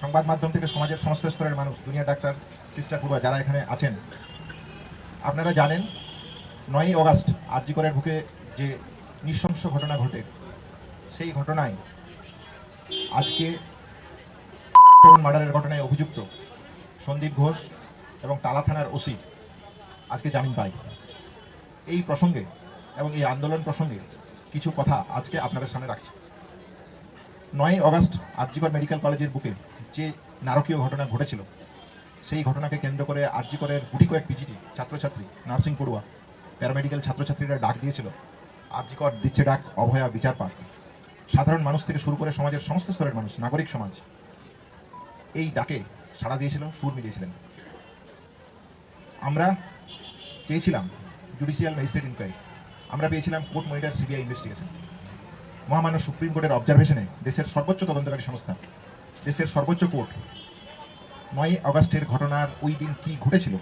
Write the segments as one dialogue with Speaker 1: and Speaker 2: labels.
Speaker 1: সংবাদ মাধ্যম থেকে সমাজের সমস্ত স্তরের মানুষ, দুনিয়া ডাক্তার, সিস্টার পূর্বা যারা এখানে আছেন, আপনারা জানেন নয়ই অগাস্ট আরজিকরের বুকে যে নৃশংস ঘটনা ঘটে, সেই ঘটনায় আজকে মার্ডারের ঘটনায় অভিযুক্ত সন্দীপ ঘোষ এবং তালা থানার ওসি আজকে জামিন পায়। এই প্রসঙ্গে এবং এই আন্দোলন প্রসঙ্গে কিছু কথা আজকে আপনাদের সামনে রাখছি। নয় অগস্ট আরজিকর মেডিকেল কলেজের বুকে যে নারকীয় ঘটনা ঘটেছিল, সেই ঘটনাকে কেন্দ্র করে আরজিকরের গুটি কয়েক পিজিটি ছাত্রছাত্রী, নার্সিং পড়ুয়া, প্যারামেডিক্যাল ছাত্রছাত্রীরা ডাক দিয়েছিল। আরজিকর দিচ্ছে ডাক, অভয়া বিচার পাক। সাধারণ মানুষ থেকে শুরু করে সমাজের সমস্ত স্তরের মানুষ, নাগরিক সমাজ, এই ডাকে সাড়া দিয়েছিল, সুর মিলিয়েছিলেন। আমরা চেয়েছিলাম জুডিশিয়াল ম্যাজিস্ট্রেট ইনকোয়ারি আমরা পেয়েছিলাম কোর্ট মনিটার সিবিআই ইনভেস্টিগেশন মহামান্য সুপ্রিম কোর্টের অবজারভেশনে দেশের সর্বোচ্চ তদন্তকারী সংস্থা দেশের সর্বোচ্চ কোর্ট। নয় আগস্টের ঘটনার ওই দিন কি ঘটেছিল?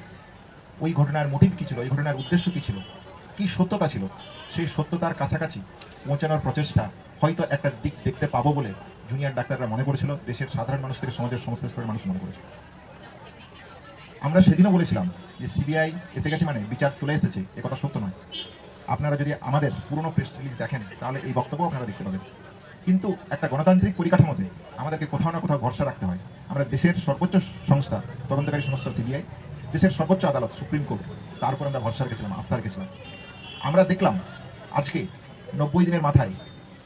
Speaker 1: ওই ঘটনার মোটিভ কী ছিল? ওই ঘটনার উদ্দেশ্য কী ছিল? কি সত্যতা ছিল? সেই সত্যতার কাছাকাছি পৌঁছানোর প্রচেষ্টা হয়তো একটা দিক দেখতে পাবো বলে জুনিয়র ডাক্তাররা মনে করেছিল। দেশের সাধারণ মানুষ থেকে সমাজের সমস্ত স্তরের মানুষ মনে করেছিল। আমরা সেদিনও বলেছিলাম যে সিবিআই এসে গেছে মানে বিচার চলে এসেছে, এ কথা সত্য নয়। আপনারা যদি আমাদের পুরনো প্রেস রিলিজ দেখেন, তাহলে এই বক্তব্য আপনারা দেখতে পাবেন। কিন্তু একটা গণতান্ত্রিক পরিকাঠামোতে আমাদেরকে কোথাও না কোথাও ভরসা রাখতে হয়। আমরা দেশের সর্বোচ্চ সংস্থা, তদন্তকারী সংস্থা সিবিআই, দেশের সর্বোচ্চ আদালত, সুপ্রিম কোর্ট তার উপর আমরা ভরসা রেখেছিলাম আস্থা রেখেছিলাম আমরা দেখলাম, আজকে নব্বই দিনের মাথায়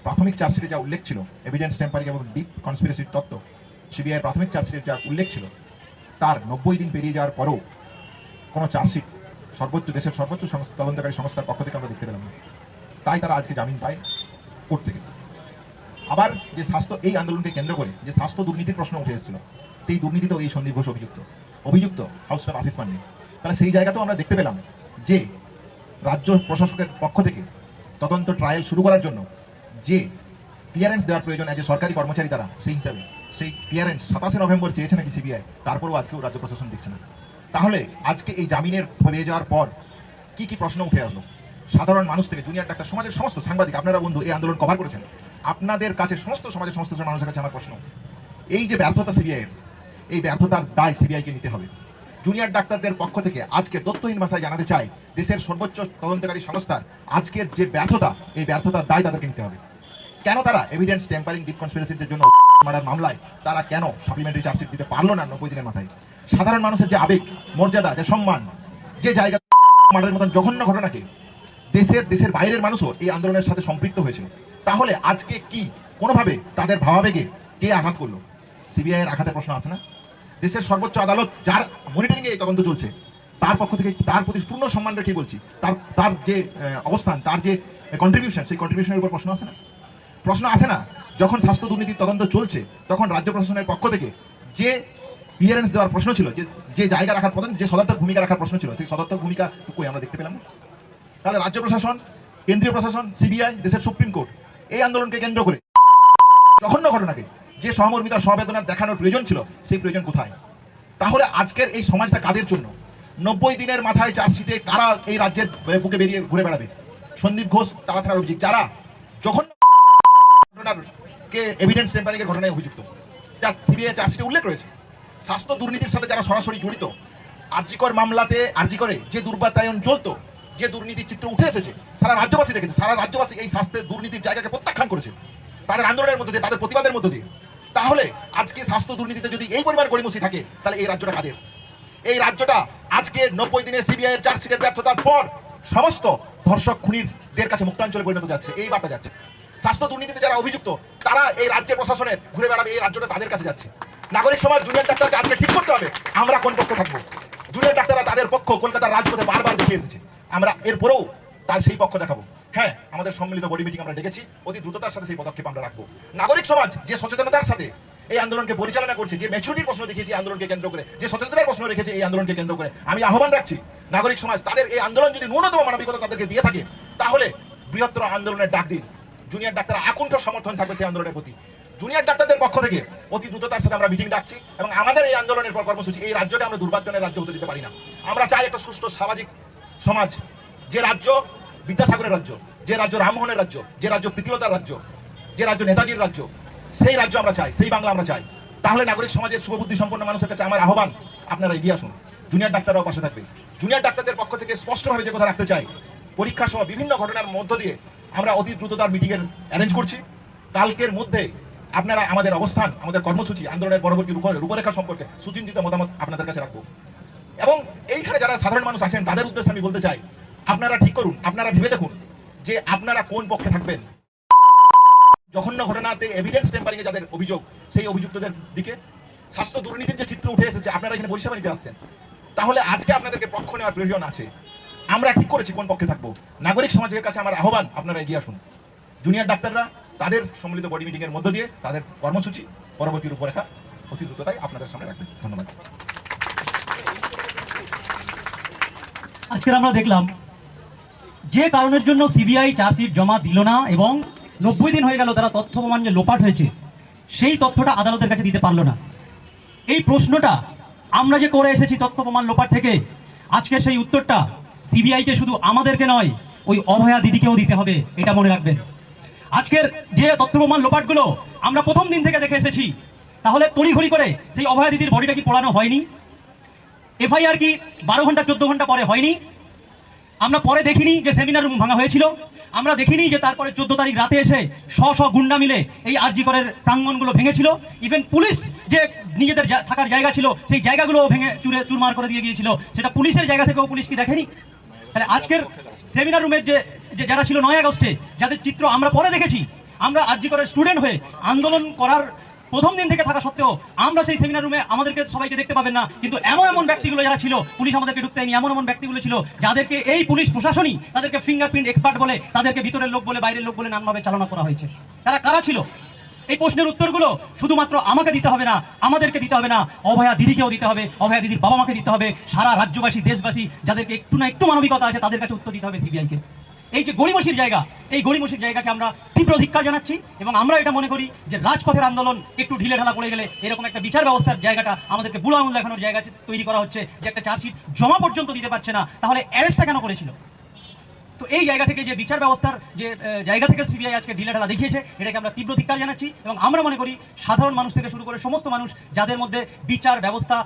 Speaker 1: প্রাথমিক চার্জশিটে যা উল্লেখ ছিল এভিডেন্স টেম্পারিং এবং ডিপ কনস্পিরেসির তত্ত্ব, সিবিআই প্রাথমিক চার্জশিটের যা উল্লেখ ছিল, তার নব্বই দিন পেরিয়ে যাওয়ার পরও কোনো চার্জশিট সর্বোচ্চ, দেশের সর্বোচ্চ তদন্তকারী সংস্থার পক্ষ থেকে আমরা দেখতে পেলাম না। তাই তারা আজকে জামিন পায় কোর্ট থেকে। আবার যে স্বাস্থ্য, এই আন্দোলনকে কেন্দ্র করে যে স্বাস্থ্য দুর্নীতির প্রশ্ন উঠে এসেছিল, সেই দুর্নীতিতেও এই সন্দীপ ঘোষ অভিযুক্ত। অভিযুক্ত হাউস অফ আশিস পান্ডে তাহলে সেই জায়গাতেও আমরা দেখতে পেলাম যে রাজ্য প্রশাসকের পক্ষ থেকে তদন্ত ট্রায়াল শুরু করার জন্য যে ক্লিয়ারেন্স দেওয়ার প্রয়োজন আছে সরকারি কর্মচারী তারা, সেই হিসাবে সেই ক্লিয়ারেন্স সাতাশে নভেম্বর চেয়েছে নাকি সিবিআই তারপরেও আজকেও রাজ্য প্রশাসন দিচ্ছে না। তাহলে আজকে এই জামিনের হয়ে যাওয়ার পর কি কি প্রশ্ন উঠে আসলো? সাধারণ মানুষ থেকে জুনিয়র ডাক্তার, সমাজের সমস্ত সাংবাদিক, আপনারা বন্ধু এই আন্দোলন কভার করেছেন। আপনাদের কাছে সমস্ত সমাজের সমস্ত মানুষের কাছে আমার প্রশ্ন। এই যে ব্যর্থতা সিবিআই এর, এই ব্যর্থতার দায় সিবিআইকে নিতে হবে। জুনিয়র ডাক্তারদের পক্ষ থেকে আজকে তথ্যহীন ভাষায় জানাতে চাই, দেশের সর্বোচ্চ তদন্তকারী সংস্থার আজকের যে ব্যর্থতা, এই ব্যর্থতার দায় তাদেরকে নিতে হবে। কেন তারা এভিডেন্স টেম্পারিং ডিপ কনস্পিরেসির জন্য মার্ডার মামলায়, তারা কেন সাপ্লিমেন্টারি চার্জশিট দিতে পারল না নব্বই দিনের মাথায়? সাধারণ মানুষের যে আবেগ, মর্যাদা, যে সম্মান, যে জায়গা মার্ডারের মতন জঘন্য ঘটনাকে দেশের দেশের বাইরের মানুষও এই আন্দোলনের সাথে সম্পৃক্ত হয়েছিল। তাহলে আজকে কি কোনোভাবে তাদের ভাবাবেগে কে আঘাত করল? সিবিআই এর আঘাতের প্রশ্ন আসে না? দেশের সর্বোচ্চ আদালত যার মনিটরিং এই তদন্ত চলছে, তার পক্ষ থেকে তার প্রতি পূর্ণ সম্মান রেখে বলছি, তার তার যে অবস্থান, তার যে কন্ট্রিবিউশন সেই কন্ট্রিবিউশনের উপর প্রশ্ন আসে না? প্রশ্ন আসে না যখন স্বাস্থ্য দুর্নীতির তদন্ত চলছে, তখন রাজ্য প্রশাসনের পক্ষ থেকে যে ক্লিয়ারেন্স দেওয়ার প্রশ্ন ছিল, যে যে জায়গা রাখার প্রধান, যে সদর্থক ভূমিকা রাখার প্রশ্ন ছিল, সেই সদর্থক ভূমিকা আমরা দেখতে পেলাম না। তাহলে রাজ্য প্রশাসন, কেন্দ্রীয় প্রশাসন, সিবিআই, দেশের সুপ্রিম কোর্ট, এই আন্দোলনকে কেন্দ্র করে। জঘন্য ঘটনাকে, যে সহমর্মিতা সমবেদনার দেখানোর প্রয়োজন ছিল, সেই প্রয়োজন কোথায়? তাহলে আজকের এই সমাজটা কাদের জন্য? নব্বই দিনের মাথায় চার্জশিটে কারা এই রাজ্যের বুকে বেরিয়ে ঘুরে বেড়াবে? সন্দীপ ঘোষ তারা থানার অভিযোগ যারা যখন ঘটনার কে এভিডেন্স টেম্পারিং এর ঘটনায় অভিযুক্ত। যা সিবিআই চার্জশিটে উল্লেখ রয়েছে। স্বাস্থ্য দুর্নীতির সাথে যারা সরাসরি জড়িত, আরজিকর মামলাতে আরজিকরে যে দুর্বাতায়ন চলতো যে দুর্নীতির চিত্র উঠে এসেছে, সারা রাজ্যবাসী দেখেছে, সারা রাজ্যবাসী এই স্বাস্থ্যের দুর্নীতির জায়গাকে প্রত্যাখ্যান করেছে, তাদের আন্দোলনের মধ্যে দিয়ে, তাদের প্রতিবাদের মধ্যে দিয়ে। তাহলে আজকে স্বাস্থ্য দুর্নীতিতে যদি এই পরিমাণ গড়িমসি থাকে, তাহলে এই রাজ্যটা কাদের? এই রাজ্যটা আজকে নব্বই দিনে সিবিআই এর চার্জশিটের ব্যর্থতার পর সমস্ত ধর্ষক খুনিরদের কাছে মুক্তাঞ্চলে পরিণত যাচ্ছে, এই বার্তা যাচ্ছে। স্বাস্থ্য দুর্নীতিতে যারা অভিযুক্ত, তারা এই রাজ্যের প্রশাসনের ঘুরে বেড়াবে, এই রাজ্যটা তাদের কাছে যাচ্ছে। নাগরিক সমাজ, জুনিয়র ডাক্তারকে আজকে ঠিক করতে হবে, আমরা কোন পক্ষে থাকব? জুনিয়র ডাক্তাররা তাদের পক্ষ কলকাতার রাজপথে বারবার দেখিয়ে এসেছে। আমরা এরপরেও তার সেই পক্ষ দেখাবো। হ্যাঁ আমাদের সম্মিলিত বডি মিটিং আমরা ডেকেছি। অতি দ্রুততার সাথে সেই পদক্ষেপ আমরা রাখব। নাগরিক সমাজ যে সচেতনতার সাথে এই আন্দোলনকে পরিচালনা করছে, যে ম্যাচুরিটির প্রশ্ন দেখিয়েছে আন্দোলনকে কেন্দ্র করে, যে সচেতনতার প্রশ্ন রেখেছে এই আন্দোলনকে কেন্দ্র করে, আমি আহ্বান রাখছি নাগরিক সমাজ, তাদের এই আন্দোলন যদি ন্যূনতম মানবিকতা তাদেরকে দিয়ে থাকে, তাহলে বৃহত্তর আন্দোলনের ডাক দিন। জুনিয়র ডাক্তার আকুণ্ঠ সমর্থন থাকবে সেই আন্দোলনের প্রতি। জুনিয়র ডাক্তারদের পক্ষ থেকে অতি দ্রুততার সাথে আমরা মিটিং ডাকছি এবং আমাদের এই আন্দোলনের পর কর্মসূচি, এই রাজ্যটা আমরা দুর্বাচনের রাজ্য হতে দিতে পারি না। আমরা চাই একটা সুষ্ঠু সামাজিক সমাজ, যে রাজ্য বিদ্যাসাগরের রাজ্য, যে রাজ্য রামমোহনের রাজ্য, যে রাজ্য প্রীতিলতার রাজ্য, যে রাজ্য নেতাজির রাজ্য, সেই রাজ্য আমরা চাই, সেই বাংলা আমরা চাই। তাহলে নাগরিক সমাজের শুভবুদ্ধি সম্পন্ন মানুষের কাছে আমার আহ্বান, আপনারা এগিয়ে আসুন। জুনিয়র ডাক্তাররাও পাশে থাকবে। জুনিয়র ডাক্তারদের পক্ষ থেকে স্পষ্টভাবে যে কথা রাখতে চাই, পরীক্ষা সহ বিভিন্ন ঘটনার মধ্য দিয়ে আমরা অতি দ্রুততার মিটিংয়ের অ্যারেঞ্জ করছি। কালকের মধ্যে আপনারা আমাদের অবস্থান, আমাদের কর্মসূচি, আন্দোলনের পরবর্তী রূপ- রূপরেখা সম্পর্কে সুচিন্তিত মতামত আপনাদের কাছে রাখব। এবং এইখানে যারা সাধারণ মানুষ আছেন, তাদের উদ্দেশ্যে আমি বলতে চাই, আপনারা ঠিক করুন, আপনারা ভেবে দেখুন যে আপনারা কোন পক্ষে থাকবেন। জঘন্য ঘটনাতে এভিডেন্স টেম্পারিং এ যাদের অভিযোগ, সেই অভিযুক্তদের দিকে স্বাস্থ্য দুর্নীতির যে চিত্র উঠে এসেছে, আপনারা এখানে পরিষেবা নিতে আসছেন। তাহলে আজকে আপনাদেরকে পক্ষ নেওয়ার প্রয়োজন আছে। আমরা ঠিক করেছি কোন পক্ষে থাকব। নাগরিক সমাজের কাছে আমার আহ্বান, আপনারা এগিয়ে আসুন। জুনিয়র ডাক্তাররা, তাদের সম্মিলিত বডি মিটিংয়ের মধ্য দিয়ে তাদের কর্মসূচি, পরবর্তী রূপরেখা অতি দ্রুততাই আপনাদের সামনে রাখবেন। ধন্যবাদ।
Speaker 2: আজকে আমরা দেখলাম, যে কারণের জন্য সিবিআই চার্জশিট জমা দিল না এবং নব্বই দিন হয়ে গেল তারা তথ্য প্রমাণ যে লোপাট হয়েছে, সেই তথ্যটা আদালতের কাছে দিতে পারল না। এই প্রশ্নটা আমরা যে করে এসেছি তথ্য প্রমাণ লোপাট থেকে, আজকের সেই উত্তরটা সিবিআইকে শুধু আমাদেরকে নয়, ওই অভয়া দিদিকেও দিতে হবে, এটা মনে রাখবেন। আজকের যে তথ্য প্রমাণ লোপাটগুলো আমরা প্রথম দিন থেকে দেখে এসেছি, তাহলে তড়িঘড়ি করে সেই অভয়া দিদির বডিটা কি পড়ানো হয়নি? এফআইআর কি বারো ঘণ্টা, চোদ্দ ঘণ্টা পরে হয়নি? আমরা পরে দেখিনি যে সেমিনার রুম ভাঙা হয়েছিল। আমরা দেখিনি যে তারপরে চোদ্দ তারিখ রাতে এসে শ শ গুন্ডা মিলে এই আরজি করের প্রাঙ্গণগুলো ভেঙেছিল। ইভেন পুলিশ যে নিজেদের থাকার জায়গা ছিল, সেই জায়গাগুলো ভেঙে চুরে চুরমার করে দিয়ে গিয়েছিল। সেটা পুলিশের জায়গা থেকেও পুলিশ কি দেখেনি? তাহলে আজকের সেমিনার রুমের যে যারা ছিল নয় আগস্টে, যাদের চিত্র আমরা পরে দেখেছি, আমরা আরজি করের স্টুডেন্ট হয়ে আন্দোলন করার প্রথম দিন থেকে থাকা সত্ত্বেও আমরা সেই সেমিনার রুমে আমাদেরকে সবাইকে দেখতে পাবেন না। কিন্তু এমন এমন ব্যক্তিগুলো যারা ছিল, পুলিশ আমাদেরকে ঢুকতে দেয়নি, এমন এমন ব্যক্তিগুলো ছিল যাদেরকে এই পুলিশ প্রশাসনই তাদেরকে ফিঙ্গারপ্রিন্ট এক্সপার্ট বলে, তাদেরকে ভিতরের লোক বলে, বাইরের লোক বলে নানাভাবে চালনা করা হয়েছে। তারা কারা ছিল? এই প্রশ্নের উত্তরগুলো শুধুমাত্র আমাকে দিতে হবে না, আমাদেরকে দিতে হবে না, অভয়া দিদিকেও দিতে হবে, অভয়া দিদির বাবা মাকে দিতে হবে, সারা রাজ্যবাসী, দেশবাসী যাদেরকে একটু না একটু মানবিকতা আছে, তাদের কাছে উত্তর দিতে হবে সিবিআইকে এই যে গড়িমসির জায়গা, এই গড়িমসির জায়গাকে আমরা তীব্র ধিক্কার জানাচ্ছি এবং আমরা এটা মনে করি যে রাজপথের আন্দোলন একটু ঢিলে ঢালা পড়ে গেলে এরকম একটা বিচার ব্যবস্থার জায়গাটা, আমাদেরকে বুড়ো আঙুল দেখানোর জায়গা তৈরি করা হচ্ছে যে একটা চার্জশিট জমা পর্যন্ত দিতে পারছে না। তাহলে অ্যারেস্টটা কেন করেছিল? তো এই জায়গা থেকে যে বিচার ব্যবস্থার যে জায়গা থেকে সিবিআই আজকে ঢিলাঢালা দেখিয়েছে, এটাকে আমরা তীব্র ধিক্কার জানাচ্ছি এবং আমরা মনে করি সাধারণ মানুষ থেকে শুরু করে সমস্ত মানুষ, যাদের মধ্যে বিচার ব্যবস্থা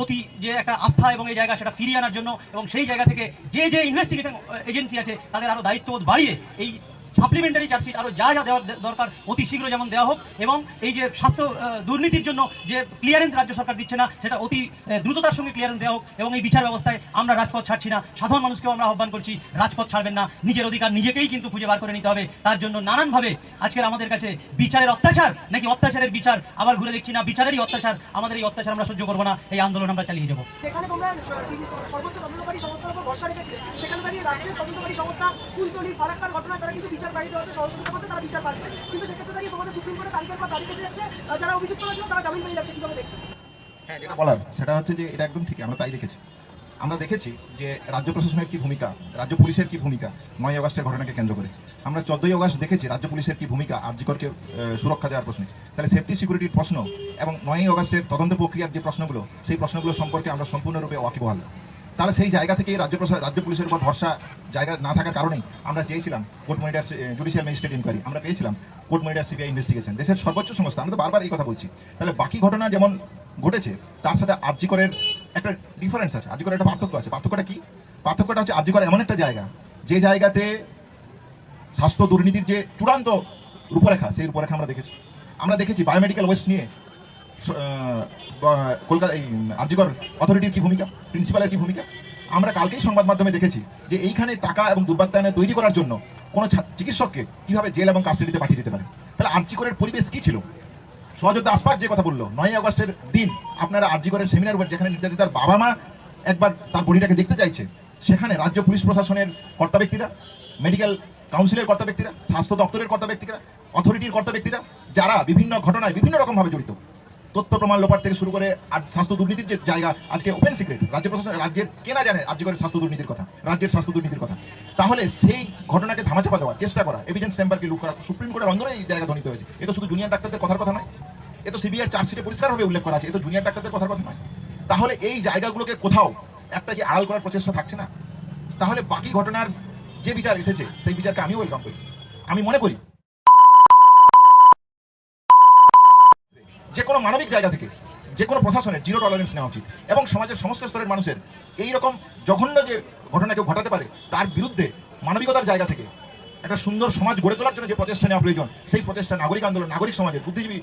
Speaker 2: প্রতি যে একটা আস্থা এবং এই জায়গা সেটা ফিরিয়ে আনার জন্য এবং সেই জায়গা থেকে যে যে ইনভেস্টিগেটিং এজেন্সি আছে, তাদের আরও দায়িত্ববোধ বাড়িয়ে এই সাপ্লিমেন্টারি চার্জশিট আরও যা যা দেওয়ার দরকার, অতি শীঘ্র যেমন দেওয়া হোক, এবং এই যে স্বাস্থ্য দুর্নীতির জন্য যে ক্লিয়ারেন্স রাজ্য সরকার দিচ্ছে না, সেটা অতি দ্রুততার সঙ্গে ক্লিয়ারেন্স দেওয়া হোক, এবং এই বিচার ব্যবস্থায় আমরা রাজপথ ছাড়ছি না। সাধারণ মানুষকেও আমরা আহ্বান করছি, রাজপথ ছাড়বেন না। নিজের অধিকার নিজেকেই কিন্তু খুঁজে বার করে নিতে হবে। তার জন্য নানানভাবে আজকের আমাদের কাছে বিচারের অত্যাচার, নাকি অত্যাচারের বিচার, আবার ঘুরে দেখছি না। বিচারেরই অত্যাচার, আমাদের এই অত্যাচার আমরা সহ্য করব না। এই আন্দোলন আমরা চালিয়ে যাব।
Speaker 3: যেখানে তোমরা সর্বোচ্চ তদন্তকারী সংস্থার উপর ভরসা রেখেছিলে, সেখানে রাজ্যের তদন্তকারী সংস্থা, কুলতলি, ফারাক্কার ঘটনায় তারা কিন্তু বিচার হতে সহযোগিতা করছে, তারা বিচার পাচ্ছে। কিন্তু সেক্ষেত্রে দাঁড়িয়ে তোমাদের সুপ্রিম কোর্টে তারিখের পর তারিখ এসে যাচ্ছে যারা তারা জামিন পেয়ে যাচ্ছে
Speaker 1: হ্যাঁ যেটা বলার, সেটা হচ্ছে যে এটা একদম ঠিক, আমরা তাই দেখেছি। আমরা দেখেছি যে রাজ্য প্রশাসনের কি ভূমিকা, রাজ্য পুলিশের কি ভূমিকা, নয় আগস্টের ঘটনাকে কেন্দ্র করে। আমরা চোদ্দই আগস্ট দেখেছি রাজ্য পুলিশের কি ভূমিকা, আর্যিকরকে সুরক্ষা দেওয়ার প্রশ্নে। তাহলে সেফটি সিকিউরিটির প্রশ্ন এবং নয়ই আগস্টের তদন্ত প্রক্রিয়ার যে প্রশ্নগুলো, সেই প্রশ্নগুলো সম্পর্কে আমরা সম্পূর্ণরূপে ওয়াকিবহাল। তাহলে সেই জায়গা থেকে রাজ্য রাজ্য পুলিশের উপর ভরসা জায়গা না থাকার কারণেই আমরা চেয়েছিলাম court monitor judicial magistrate inquiry আমরা পেয়েছিলাম কোর্ট মনিটার সিবিআই ইনভেস্টিগেশন দেশের সর্বোচ্চ সংস্থা, আমরা তো বারবার এই কথা বলছি। তাহলে বাকি ঘটনা যেমন ঘটেছে, তার সাথে আর্যিকরের একটা ডিফারেন্স আছে আর্যিকরের একটা পার্থক্য আছে। পার্থক্যটা কি? পার্থক্যটা হচ্ছে আর্যিকর এমন একটা জায়গা, যে জায়গাতে স্বাস্থ্য দুর্নীতির যে চূড়ান্ত রূপরেখা, সেই রূপরেখা আমরা দেখেছি। আমরা দেখেছি বায়োমেডিক্যাল ওয়েস্ট নিয়ে কলকাতা এই, আরজিকর অথরিটির কি ভূমিকা? প্রিন্সিপালের কি ভূমিকা? আমরা কালকেই সংবাদ মাধ্যমে দেখেছি যে এইখানে টাকা এবং দুর্বাত্তায়নে তৈরি করার জন্য কোনো চিকিৎসককে কীভাবে জেল এবং কাস্টাডিতে পাঠিয়ে দিতে পারে? তাহলে আরজিকরের পরিবেশ কি ছিল? সহযোদ্ধা আসপার যে কথা বলল নয় আগস্টের দিন আপনারা আরজিকরের সেমিনার যেখানে নির্যাতিতার বাবা মা একবার তার বডিটাকে দেখতে চাইছে, সেখানে রাজ্য পুলিশ প্রশাসনের কর্তা ব্যক্তিরা মেডিকেল কাউন্সিলের কর্তা ব্যক্তিরা, স্বাস্থ্য দপ্তরের কর্তা ব্যক্তিরা অথরিটির কর্তা ব্যক্তিরা, যারা বিভিন্ন ঘটনায় বিভিন্ন রকমভাবে জড়িত তথ্য প্রমাণ লোপার থেকে শুরু করে আর স্বাস্থ্য দুর্নীতির যে জায়গা, আজকে ওপেন সিক্রেট রাজ্য প্রশাসন, রাজ্যের কেনা জানে রাজ্য করে স্বাস্থ্য দুর্নীতির কথা, রাজ্যের স্বাস্থ্য দুর্নীতির কথা। তাহলে সেই ঘটনাকে ধামাচাপা দেওয়ার চেষ্টা করা এভিডেন্স চেম্বারকে লুক করা, সুপ্রিম কোর্টের অন্দরে এই জায়গা ধ্বনিত হয়েছে। এ তো শুধু জুনিয়র ডাক্তারদের কথার কথা নয়, এ তো সিবিআই চার্জশিটে পরিষ্কারভাবে উল্লেখ করা আছে, এ তো জুনিয়র ডাক্তারদের কথার কথা নয়। তাহলে এই জায়গাগুলোকে কোথাও একটা যে আড়াল করার প্রচেষ্টা থাকছে না? তাহলে বাকি ঘটনার যে বিচার এসেছে, সেই বিচারকে আমিও ওয়েলকাম করি। আমি মনে করি যে কোনো মানবিক জায়গা থেকে, যে কোনো প্রশাসনের জিরো টলারেন্স নেওয়া উচিত। এবং সমাজের সমস্ত স্তরের মানুষের এই রকম জঘন্য যে ঘটনা কেউ ঘটাতে পারে, তার বিরুদ্ধে মানবিকতার জায়গা থেকে একটা সুন্দর সমাজ গড়ে তোলার জন্য যে প্রচেষ্টা নেওয়া প্রয়োজন, সেই প্রচেষ্টা নাগরিক আন্দোলন, নাগরিক সমাজের বুদ্ধিজীবী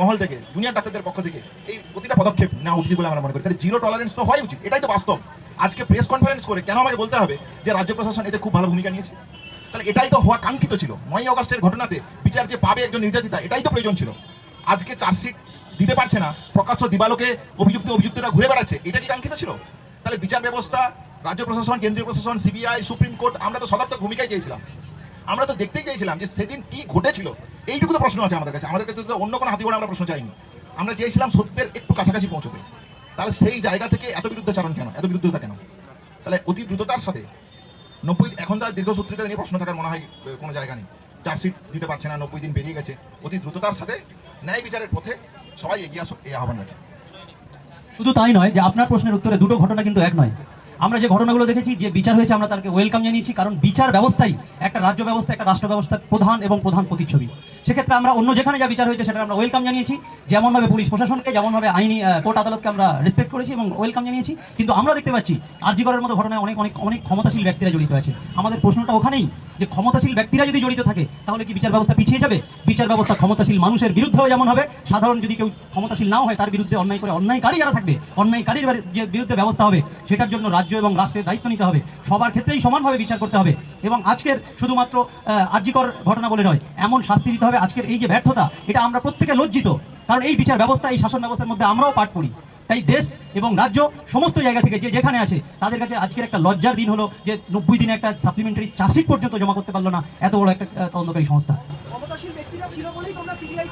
Speaker 1: মহল থেকে, জুনিয়র ডাক্তারদের পক্ষ থেকে এই প্রতিটা পদক্ষেপ নেওয়া উচিত বলে আমরা মনে করি। তাহলে জিরো টলারেন্স তো হওয়াই উচিত, এটাই তো বাস্তব। আজকে প্রেস কনফারেন্স করে কেন আমাকে বলতে হবে যে রাজ্য প্রশাসন এতে খুব ভালো ভূমিকা নিয়েছে? তাহলে এটাই তো হওয়া কাঙ্ক্ষিত ছিল। নয় অগস্টের ঘটনাতে বিচার যে পাবে একজন নির্যাতিতা, এটাই তো প্রয়োজন ছিল। আজকে চার্জশিট দিতে পারছে না। প্রকাশ্য দিবালোকে অভিযুক্ত অভিযুক্তরা ঘুরে বেড়াচ্ছে। এটা কি কাঙ্ক্ষিত ছিল? তাহলে বিচার ব্যবস্থা, রাজ্য প্রশাসন, কেন্দ্রীয় প্রশাসন, সিবিআই, সুপ্রিম কোর্ট, আমরা তো সদর্থক ভূমিকায় চেয়েছিলাম। আমরা তো দেখতেই চেয়েছিলাম যে সেদিন কি ঘটেছিল। এইটুকু তো প্রশ্ন আছে আমাদের কাছে। আমাদের কাছে তো অন্য কোনো হাতি আমরা প্রশ্ন চাইনি। আমরা চেয়েছিলাম সত্যের একটু কাছাকাছি পৌঁছতে। তাহলে সেই জায়গা থেকে এত বিরুদ্ধচারণ কেন? এত বিরুদ্ধতা কেন? তাহলে অতি দ্রুততার সাথে নব্বই, এখন তার দীর্ঘসূত্রিতা নিয়ে প্রশ্ন থাকার মনে হয় কোনো জায়গা নেই। চার্জশিট দিতে পারছে না, নব্বই দিন বেরিয়ে গেছে। অতি দ্রুততার সাথে ন্যায় বিচারের পথে সবাই এগিয়ে আসুক, এই আহ্বান রাখি।
Speaker 2: শুধু তাই নয় যে আপনার প্রশ্নের উত্তরে দুটো ঘটনা কিন্তু এক নয়। আমরা যে ঘটনাগুলো দেখেছি, যে বিচার হয়েছে, আমরা তাকে ওয়েলকাম জানিয়েছি, কারণ বিচার ব্যবস্থাই একটা রাজ্য ব্যবস্থা, একটা রাষ্ট্র ব্যবস্থার প্রধান এবং প্রধান প্রতিচ্ছবি। সেক্ষেত্রে আমরা অন্য যেখানে যা বিচার হয়েছে সেটা আমরা ওয়েলকাম জানিয়েছি। যেমনভাবে পুলিশ প্রশাসনকে, যেমনভাবে আইনি কোর্ট আদালতকে আমরা রেসপেক্ট করেছি এবং ওয়েলকাম জানিয়েছি। কিন্তু আমরা দেখতে পাচ্ছি, আরজিকরের মতো ঘটনায় অনেক অনেক অনেক ক্ষমতাশীল ব্যক্তিরা জড়িত আছে। আমাদের প্রশ্নটা ওখানেই, যে ক্ষমতাশীল ব্যক্তিরা যদি জড়িত থাকে, তাহলে কি বিচার ব্যবস্থা পিছিয়ে যাবে? বিচার ব্যবস্থা ক্ষমতাশীল মানুষের বিরুদ্ধেও যেমন হবে, সাধারণ যদি কেউ ক্ষমতাশীল নাও হয়, তার বিরুদ্ধে অন্যায় করে অন্যায়কারী যারা থাকবে, অন্যায়কারীর যে বিরুদ্ধে ব্যবস্থা হবে, সেটার জন্য রাজ্য এবং রাষ্ট্রের দায়িত্ব নিতে হবে। সবার ক্ষেত্রেই সমানভাবে বিচার করতে হবে এবং আজকের শুধুমাত্র আর্যিকর ঘটনা বলে নয়, এমন শাস্তি দিতে হবে আজকের এই যে ব্যর্থতা, এটা আমরা প্রত্যেকে লজ্জিত। কারণ এই বিচার ব্যবস্থা, এই শাসন ব্যবস্থার মধ্যে আমরাও পাঠ করি তাই দেশ এবং রাজ্য সমস্ত জায়গা থেকে যে যেখানে আছে, তাদের কাছে আজকের একটা লজ্জার দিন হলো যে নব্বই দিনে একটা সাপ্লিমেন্টারি চার্জশিট পর্যন্ত জমা করতে পারল না এত বড় একটা তদন্তকারী সংস্থা।
Speaker 3: ব্যক্তিরা ছিল বলেই তোমরা সিবিআই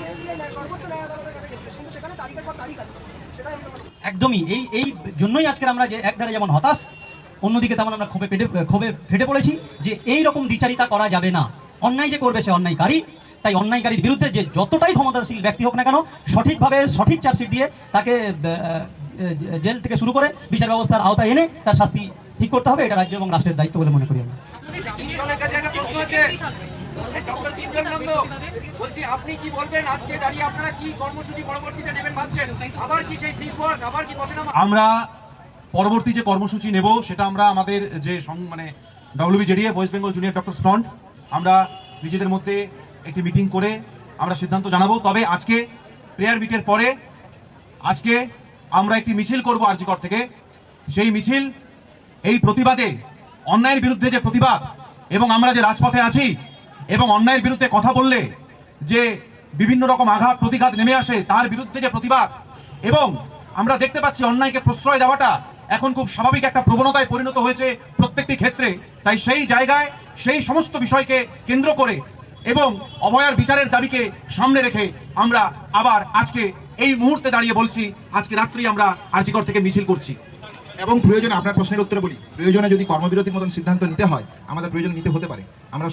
Speaker 3: সর্বোচ্চ ন্যায় আদালতের কাছে গেছিলে, কিন্তু সেখানে তারিখের পর তারিখ আসছে।
Speaker 2: একদমই। এই এই জন্যই আজকের আমরা যে একধারে যেমন হতাশ, অন্যদিকে তেমন আমরা ক্ষোভে পেটে ক্ষোভে ফেটে পড়েছি যে এই রকম দ্বিচারিতা করা যাবে না। অন্যায় যে করবে সে অন্যায়কারী। তাই অন্যায়কারীর বিরুদ্ধে যে যতটাই ক্ষমতাশীল ব্যক্তি হোক না কেন, সঠিকভাবে সঠিক চার্জশিট দিয়ে তাকে জেল থেকে শুরু করে বিচার ব্যবস্থার আওতায় এনে তার শাস্তি ঠিক করতে হবে। এটা রাজ্য এবং রাষ্ট্রের দায়িত্ব বলে মনে করি আমরা।
Speaker 4: আমরা পরবর্তী যে কর্মসূচি নেব, সেটা আমরা আমাদের যে মানে WBJDA west Bengal junior doctor front আমরা নিজেদের মধ্যে একটি মিটিং করে আমরা সিদ্ধান্ত জানাব। তবে আজকে প্রেয়ার মিটের পরে আজকে আমরা একটি মিছিল করব আরজিকর থেকে। সেই মিছিল, এই প্রতিবাদে, অন্যায়ের বিরুদ্ধে যে প্রতিবাদ এবং আমরা যে রাজপথে আছি এবং অন্যায়ের বিরুদ্ধে কথা বললে যে বিভিন্ন রকম আঘাত, প্রতিঘাত নেমে আসে, তার বিরুদ্ধে যে প্রতিবাদ। এবং আমরা দেখতে পাচ্ছি অন্যায়কে প্রশ্রয় দেওয়াটা এখন খুব স্বাভাবিক একটা প্রবণতায় পরিণত হয়েছে প্রত্যেকটি ক্ষেত্রে। তাই সেই জায়গায় সেই সমস্ত বিষয়কে কেন্দ্র করে এবং অভয়ার বিচারের দাবিকে সামনে রেখে আমরা আবার আজকে এই মুহূর্তে দাঁড়িয়ে বলছি, আজকে রাত্রি আমরা আরজিকর থেকে মিছিল করছি।
Speaker 1: এবং প্রয়োজনে আপনার প্রশ্নের উত্তরে বলি, প্রয়োজনে যদি কর্মবিরতির মতন সিদ্ধান্ত নিতে হয়, আমাদের প্রয়োজন নিতে হতে পারে। আমরা